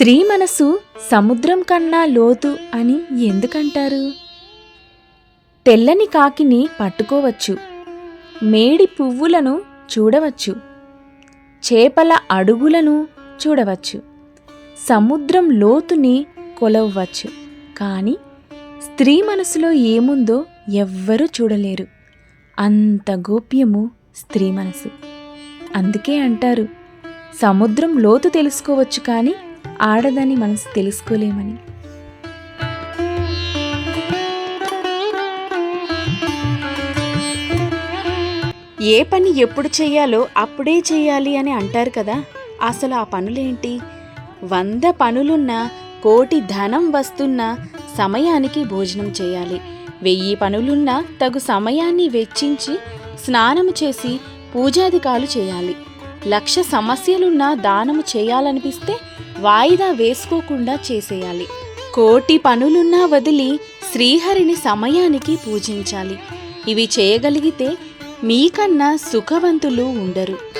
స్త్రీ మనసు సముద్రం కన్నా లోతు అని ఎందుకంటారు? తెల్లని కాకిని పట్టుకోవచ్చు. మేడి పువ్వులను చూడవచ్చు. చేపల అడుగులను చూడవచ్చు. సముద్రం లోతుని కొలవవచ్చు. కానీ స్త్రీ మనసులో ఏముందో ఎవ్వరూ చూడలేరు. అంత గోప్యము స్త్రీ మనసు. అందుకే అంటారు సముద్రం లోతు తెలుసుకోవచ్చు కానీ ఆడదని మనసు తెలుసుకోలేమని. ఏ పని ఎప్పుడు చేయాలో అప్పుడే చేయాలి అని అంటారు కదా అసలు ఆ పనులేంటి? వంద పనులున్నా కోటి ధనం వస్తున్నా సమయానికి భోజనం చేయాలి. వెయ్యి పనులున్నా తగు సమయాన్ని వెచ్చించి స్నానము చేసి పూజాధికాలు చేయాలి. లక్ష సమస్యలున్నా దానము చేయాలనిపిస్తే వాయిదా వేసుకోకుండా చేసేయాలి. కోటి పనులున్నా వదిలి శ్రీహరిని సమయానికి పూజించాలి. ఇవి చేయగలిగితే మీకన్నా సుఖవంతులు ఉండరు.